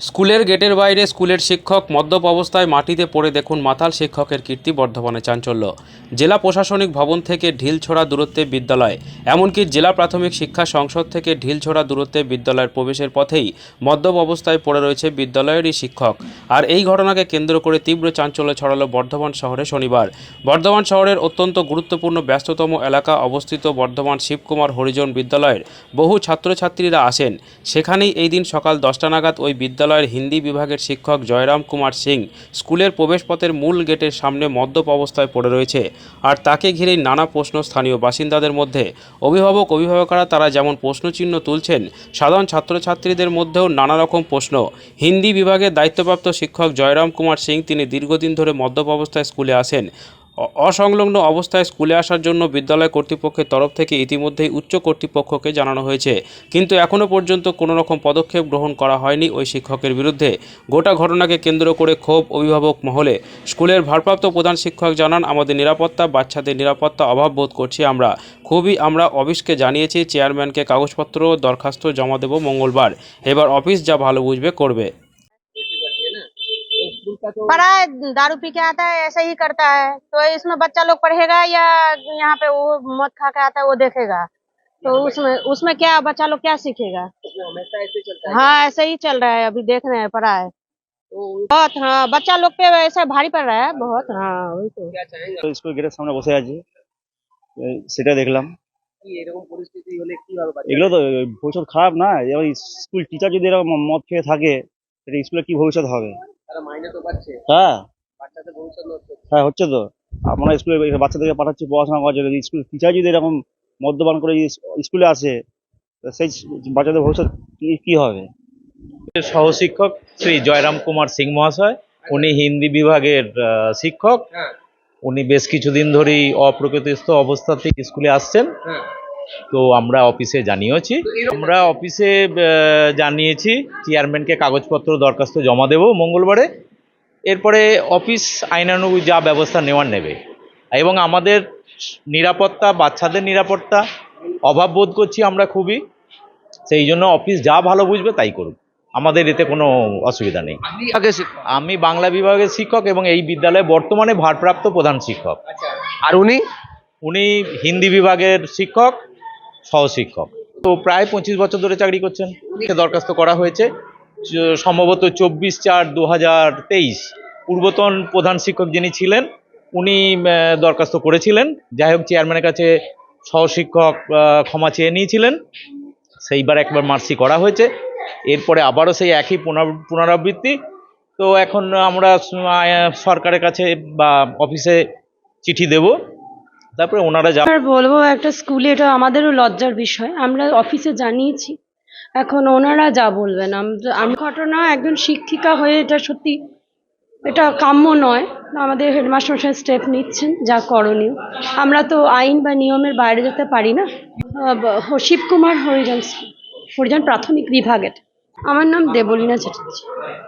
স্কুলের গেটের বাইরে স্কুলের শিক্ষক মদ্যপ অবস্থায় মাটিতে পড়ে দেখুন মাতাল শিক্ষকের কীর্তি বর্ধমানে চাঞ্চল্য। জেলা প্রশাসনিক ভবন থেকে ঢিল ঢিলছোড়া দূরত্বে বিদ্যালয়, এমনকি জেলা প্রাথমিক শিক্ষা সংসদ থেকে ঢিলছোড়া দূরত্বে বিদ্যালয়ের প্রবেশের পথেই মদ্যপ অবস্থায় পড়ে রয়েছে বিদ্যালয়েরই শিক্ষক। আর এই ঘটনাকে কেন্দ্র করে তীব্র চাঞ্চল্য ছড়ালো বর্ধমান শহরে শনিবার। বর্ধমান শহরের অত্যন্ত গুরুত্বপূর্ণ ব্যস্ততম এলাকা অবস্থিত বর্ধমান শিবকুমার হরিজন বিদ্যালয়ের বহু ছাত্রছাত্রীরা আসেন। সেখানেই এই দিন সকাল দশটা নাগাদ ওই বিদ্যালয়ের হিন্দি বিভাগের শিক্ষক জয়রাম কুমার সিং স্কুলের প্রবেশপথের মূল গেটের সামনে মদ্যপ অবস্থায় পড়ে রয়েছে। আর তাকে ঘিরেই নানা প্রশ্ন স্থানীয় বাসিন্দাদের মধ্যে। অভিভাবক, অভিভাবকরা তারা যেমন প্রশ্নচিহ্ন তুলছেন, সাধারণ ছাত্রছাত্রীদের মধ্যেও নানা রকম প্রশ্ন। হিন্দি বিভাগের দায়িত্বপ্রাপ্ত শিক্ষক জয়রাম কুমার সিং তিনি দীর্ঘদিন ধরে মদ্যপ অবস্থায় স্কুলে আসেন। অসংলগ্ন অবস্থায় স্কুলে আসার জন্য বিদ্যালয় কর্তৃপক্ষের তরফ থেকে ইতিমধ্যেই উচ্চ কর্তৃপক্ষকে জানানো হয়েছে। কিন্তু এখনও পর্যন্ত কোনো রকম পদক্ষেপ গ্রহণ করা হয়নি ওই শিক্ষকের বিরুদ্ধে। গোটা ঘটনাকে কেন্দ্র করে ক্ষোভ অভিভাবক মহলে। স্কুলের ভারপ্রাপ্ত প্রধান শিক্ষক জানান, আমাদের নিরাপত্তা, বাচ্চাদের নিরাপত্তা অভাব বোধ করছি আমরা। খুবই আমরা অফিসকে জানিয়েছি, চেয়ারম্যানকে কাগজপত্র দরখাস্ত জমা দেব মঙ্গলবার। এবার অফিস যা ভালো বুঝবে করবে। पढ़ा है दारू पी के आता है ऐसे ही करता है तो इसमें बच्चा लोग पढ़ेगा या यहाँ पे वो मद खा के आता है वो देखेगा तो उसमें उसमें क्या बच्चा लोग क्या सीखेगा हमेशा ऐसे चलता है हाँ ऐसे ही चल रहा है अभी देख रहे हैं पढ़ा है तो बहुत हाँ बच्चा लोग पे ऐसे भारी पड़ रहा है बहुत हाँ वही तो क्या चाहेंगे তো স্কুল গেটের সামনে বসে আছি এই সেটা দেখলাম কি এরকম পরিস্থিতি হলে কি হবে বাচ্চা এগুলো তো ভবিষ্যৎ খারাপ না এবার স্কুল টিচার যদি এরকম মদ খেয়ে থাকে তাহলে স্কুলে কি ভবিষ্যৎ হবে হ্যাঁ। হ্যাঁ হচ্ছে তো। আমরা স্কুলে বাচ্চাদেরকে পাঠাচ্ছি পড়াশোনা করার জন্য। স্কুল টিচার যদি এরকম মদ্যপান করে স্কুলে আসে সেই বাচ্চাদের ভবিষ্যৎ কি কি হবে? সহশিক্ষক শ্রী জয়রাম কুমার সিং মহাশয় উনি হিন্দি বিভাগের আহ, শিক্ষক। হ্যাঁ। উনি বেশ কিছুদিন ধরেই অপ্রকৃতিস্থ অবস্থাতে স্কুলে আসছেন। হ্যাঁ। তো আমরা অফিসে জানিয়েছি। আমরা অফিসে জানিয়েছি চেয়ারম্যানকে কাগজপত্র দরখাস্ত জমা দেব মঙ্গলবারে। এরপরে অফিস আইনানুগ যা ব্যবস্থা নেওয়ার নেবে। এবং আমাদের নিরাপত্তা বাচ্চাদের নিরাপত্তা অভাব বোধ করছি আমরা খুবই। সেই জন্য অফিস যা ভালো বুঝবে তাই করুক। আমাদের এতে কোনো অসুবিধা নেই। আগে আমি বাংলা বিভাগের শিক্ষক এবং এই বিদ্যালয়ে বর্তমানে ভারপ্রাপ্ত প্রধান শিক্ষক। আচ্ছা আর উনি? উনি হিন্দি বিভাগের শিক্ষক। সহশিক্ষক। তো প্রায় পঁচিশ বছর ধরে চাকরি করছেন। দরখাস্ত করা হয়েছে। সম্ভবত চব্বিশ চার দু তেইশ। পূর্বতন প্রধান শিক্ষক যিনি ছিলেন, উনি দরখাস্ত করেছিলেন। যাই হোক, চেয়ারম্যানের কাছে সহশিক্ষক ক্ষমা চেয়ে নিয়েছিলেন। সেইবার একবার মার্সি করা হয়েছে। এরপরে আবারও সেই একই পুনরাবৃত্তি। তো এখন আমরা সরকারের কাছে বা অফিসে চিঠি দেব। তারপরে ওনারা যা আর বলব একটা স্কুলে এটা আমাদেরও লজ্জার বিষয়। আমরা অফিসে জানিয়েছি। এখন ওনারা যা বলবেন আমি ঘটনা একজন শিক্ষিকা হয়ে এটা সত্যি এটা কাম্য নয়। আমাদের হেডমাস্টার স্টেপ নিচ্ছেন যা করণীয়। আমরা তো আইন বা নিয়মের বাইরে যেতে পারি না। আহ, ব- হ- শিবকুমার হরিজন হরিজন প্রাথমিক বিভাগের। আমার নাম দেবলীনা চ্যাটার্জি।